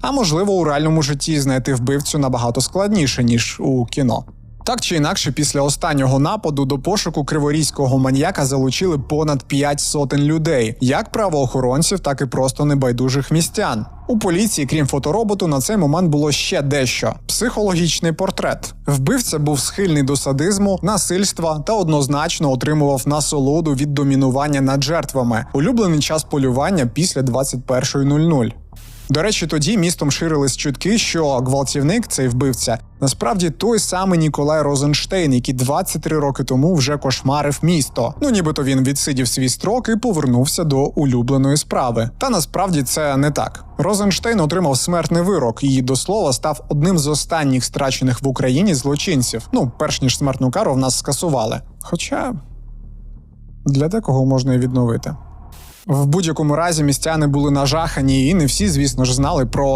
А можливо, у реальному житті знайти вбивцю набагато складніше ніж у кіно. Так чи інакше, після останнього нападу до пошуку криворізького маньяка залучили понад 5 сотень людей, як правоохоронців, так і просто небайдужих містян. У поліції, крім фотороботу, на цей момент було ще дещо: психологічний портрет. Вбивця був схильний до садизму, насильства та однозначно отримував насолоду від домінування над жертвами. Улюблений час полювання після 21.00. До речі, тоді містом ширились чутки, що гвалтівник, цей вбивця, насправді той самий Ніколай Розенштейн, який 23 роки тому вже кошмарив місто. Ну нібито він відсидів свій строк і повернувся до улюбленої справи. Та насправді це не так. Розенштейн отримав смертний вирок і до слова став одним з останніх страчених в Україні злочинців. Ну, перш ніж смертну кару в нас скасували. Хоча для декого можна і відновити. В будь-якому разі містяни були нажахані, і не всі, звісно ж, знали про